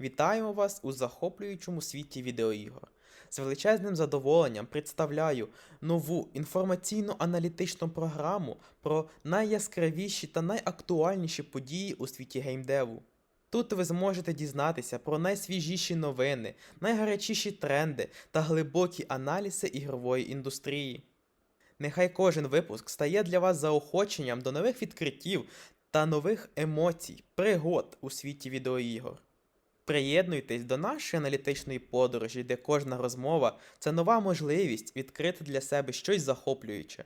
Вітаємо вас у захоплюючому світі відеоігор. З величезним задоволенням представляю нову інформаційно-аналітичну програму про найяскравіші та найактуальніші події у світі геймдеву. Тут ви зможете дізнатися про найсвіжіші новини, найгарячіші тренди та глибокі аналізи ігрової індустрії. Нехай кожен випуск стає для вас заохоченням до нових відкриттів та нових емоцій, пригод у світі відеоігор. Приєднуйтесь до нашої аналітичної подорожі, де кожна розмова це нова можливість відкрити для себе щось захоплююче.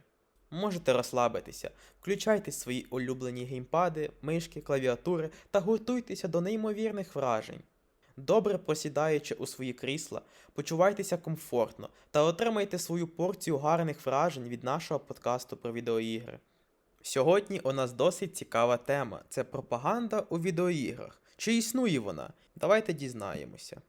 Можете розслабитися, включайте свої улюблені геймпади, мишки, клавіатури та гуртуйтеся до неймовірних вражень. Добре просідаючи у свої крісла, почувайтеся комфортно та отримайте свою порцію гарних вражень від нашого подкасту про відеоігри. Сьогодні у нас досить цікава тема це пропаганда у відеоіграх. Чи існує вона? Давайте дізнаємося.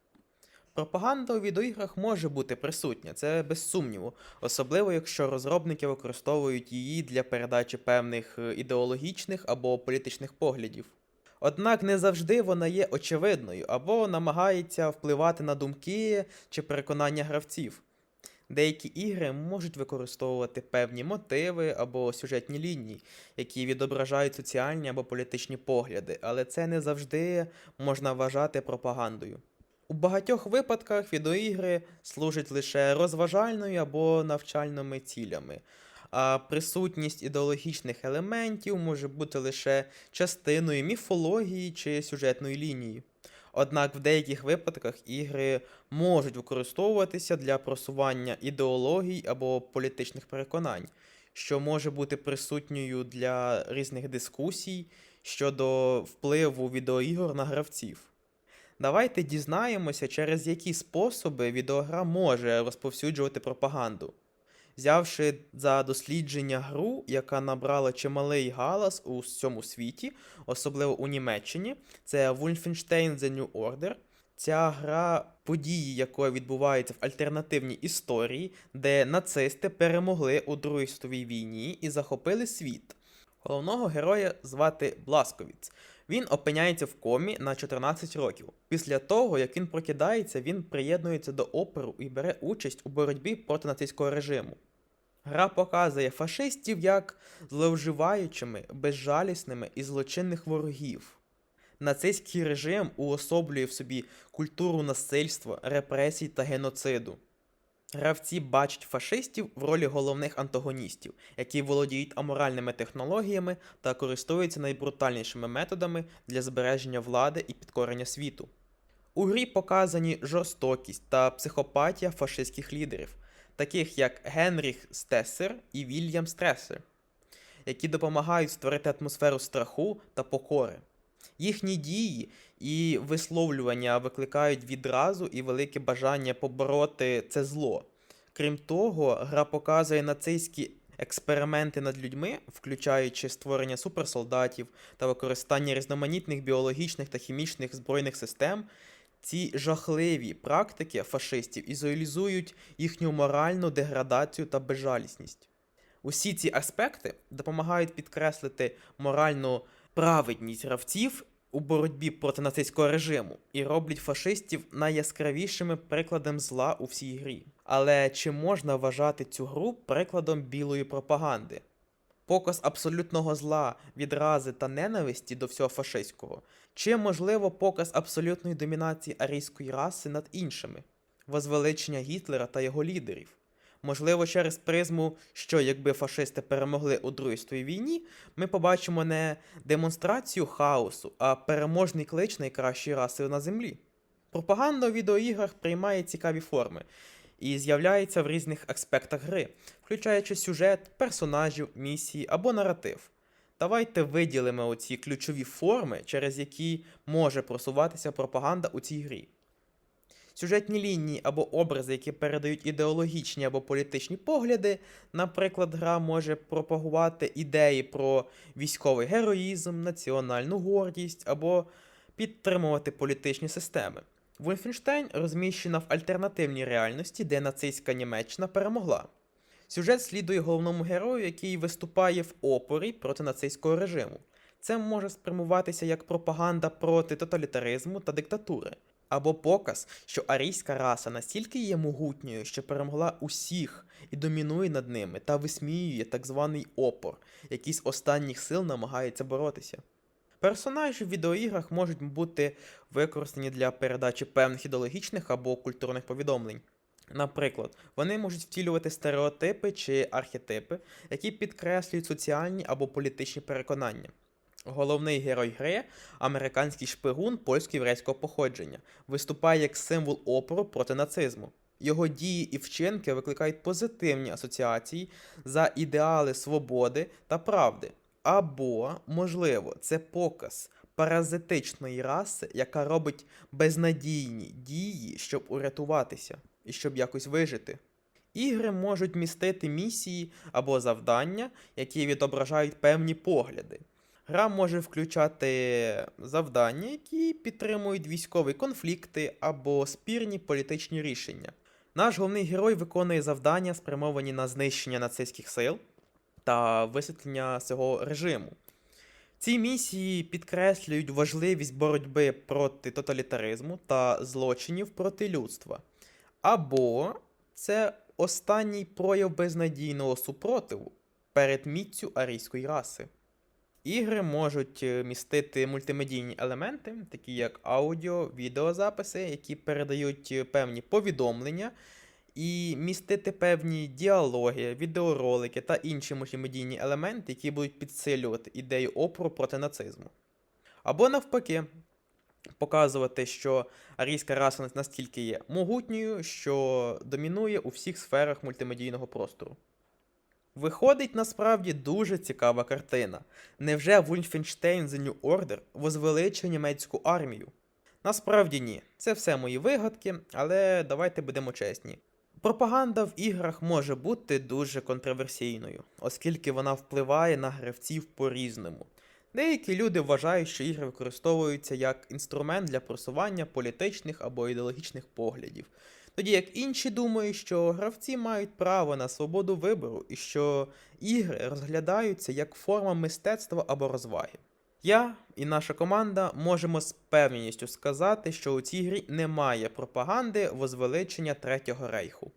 Пропаганда у відеоіграх може бути присутня, це без сумніву, особливо якщо розробники використовують її для передачі певних е, ідеологічних або політичних поглядів. Однак не завжди вона є очевидною або намагається впливати на думки чи переконання гравців. Деякі ігри можуть використовувати певні мотиви або сюжетні лінії, які відображають соціальні або політичні погляди, але це не завжди можна вважати пропагандою. У багатьох випадках відеоігри служать лише розважальною або навчальними цілями, а присутність ідеологічних елементів може бути лише частиною міфології чи сюжетної лінії. Однак в деяких випадках ігри можуть використовуватися для просування ідеологій або політичних переконань, що може бути присутньою для різних дискусій щодо впливу відеоігор на гравців. Давайте дізнаємося, через які способи відеогра може розповсюджувати пропаганду. Взявши за дослідження гру, яка набрала чималий галас у всьому світі, особливо у Німеччині, це Wolfenstein The New Order. Ця гра, події якої відбуваються в альтернативній історії, де нацисти перемогли у Другій світовій війні і захопили світ. Головного героя звати Бласковіц. Він опиняється в комі на 14 років. Після того, як він прокидається, він приєднується до опору і бере участь у боротьбі проти нацистського режиму. Гра показує фашистів як зловживаючими, безжалісними і злочинних ворогів. Нацистський режим уособлює в собі культуру насильства, репресій та геноциду. Гравці бачать фашистів в ролі головних антагоністів, які володіють аморальними технологіями та користуються найбрутальнішими методами для збереження влади і підкорення світу. У грі показані жорстокість та психопатія фашистських лідерів, таких як Генріх Стесер і Вільям Стресер, які допомагають створити атмосферу страху та покори. Їхні дії і висловлювання викликають відразу і велике бажання побороти це зло. Крім того, гра показує нацистські експерименти над людьми, включаючи створення суперсолдатів та використання різноманітних біологічних та хімічних збройних систем. Ці жахливі практики фашистів ізолізують їхню моральну деградацію та безжалісність. Усі ці аспекти допомагають підкреслити моральну праведність гравців у боротьбі проти нацистського режиму і роблять фашистів найяскравішими прикладом зла у всій грі. Але чи можна вважати цю гру прикладом білої пропаганди? Показ абсолютного зла, відрази та ненависті до всього фашистського, чи можливо показ абсолютної домінації арійської раси над іншими, возвеличення Гітлера та його лідерів? Можливо, через призму, що якби фашисти перемогли у Другій світовій війні, ми побачимо не демонстрацію хаосу, а переможний клич найкращої раси на землі. Пропаганда у відеоіграх приймає цікаві форми і з'являється в різних аспектах гри, включаючи сюжет, персонажів, місії або наратив. Давайте виділимо оці ключові форми, через які може просуватися пропаганда у цій грі. Сюжетні лінії або образи, які передають ідеологічні або політичні погляди, наприклад, гра може пропагувати ідеї про військовий героїзм, національну гордість або підтримувати політичні системи. Вольфенштейн розміщена в альтернативній реальності, де нацистська Німеччина перемогла. Сюжет слідує головному герою, який виступає в опорі проти нацистського режиму. Це може спрямуватися як пропаганда проти тоталітаризму та диктатури. Або показ, що арійська раса настільки є могутньою, що перемогла усіх і домінує над ними та висміює так званий опор, який з останніх сил намагається боротися. Персонажі в відеоіграх можуть бути використані для передачі певних ідеологічних або культурних повідомлень. Наприклад, вони можуть втілювати стереотипи чи архетипи, які підкреслюють соціальні або політичні переконання. Головний герой гри американський шпигун польсько-єврейського походження, виступає як символ опору проти нацизму. Його дії і вчинки викликають позитивні асоціації за ідеали свободи та правди. Або, можливо, це показ паразитичної раси, яка робить безнадійні дії, щоб урятуватися і щоб якось вижити. Ігри можуть містити місії або завдання, які відображають певні погляди. Гра може включати завдання, які підтримують військові конфлікти або спірні політичні рішення. Наш головний герой виконує завдання, спрямовані на знищення нацистських сил та висвітлення цього режиму. Ці місії підкреслюють важливість боротьби проти тоталітаризму та злочинів проти людства. Або це останній прояв безнадійного супротиву перед міцю арійської раси. Ігри можуть е, містити мультимедійні елементи, такі як аудіо, відеозаписи, які передають е, певні повідомлення, і містити певні діалоги, відеоролики та інші мультимедійні елементи, які будуть підсилювати ідею опору проти нацизму. Або навпаки, показувати, що арійська раса настільки є могутньою, що домінує у всіх сферах мультимедійного простору. Виходить насправді дуже цікава картина. Невже Wolfenstein The New Order возвеличує німецьку армію? Насправді ні. Це все мої вигадки, але давайте будемо чесні. Пропаганда в іграх може бути дуже контроверсійною, оскільки вона впливає на гравців по-різному. Деякі люди вважають, що ігри використовуються як інструмент для просування політичних або ідеологічних поглядів, тоді як інші думають, що гравці мають право на свободу вибору і що ігри розглядаються як форма мистецтва або розваги. Я і наша команда можемо з певністю сказати, що у цій грі немає пропаганди возвеличення Третього рейху.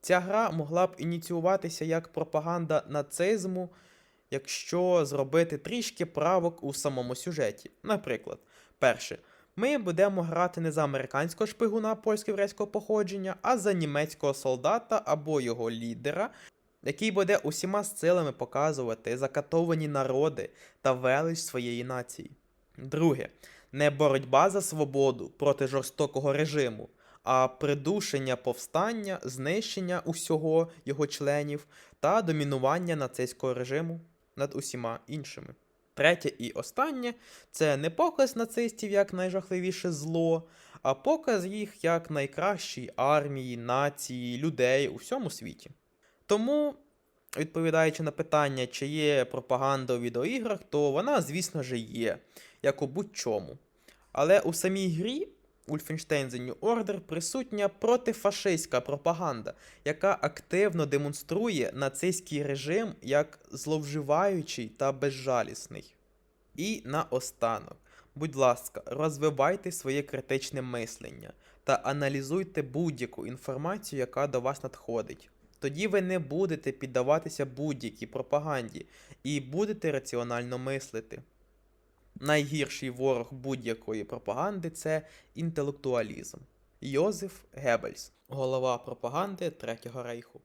Ця гра могла б ініціюватися як пропаганда нацизму, якщо зробити трішки правок у самому сюжеті. Наприклад, перше, ми будемо грати не за американського шпигуна польсько-єврейського походження, а за німецького солдата або його лідера, який буде усіма силами показувати закатовані народи та велич своєї нації. Друге, не боротьба за свободу проти жорстокого режиму, а придушення повстання, знищення усього його членів та домінування нацистського режиму над усіма іншими. Третє і останнє це не показ нацистів як найжахливіше зло, а показ їх як найкращої армії, нації, людей у всьому світі. Тому, відповідаючи на питання, чи є пропаганда у відеоіграх, то вона, звісно ж, є, як у будь-чому. Але у самій грі Wolfenstein The New Order присутня протифашистська пропаганда, яка активно демонструє нацистський режим як зловживаючий та безжалісний. І наостанок, будь ласка, розвивайте своє критичне мислення та аналізуйте будь-яку інформацію, яка до вас надходить. Тоді ви не будете піддаватися будь-якій пропаганді і будете раціонально мислити. Найгірший ворог будь-якої пропаганди це інтелектуалізм. Йозеф Геббельс, голова пропаганди Третього рейху.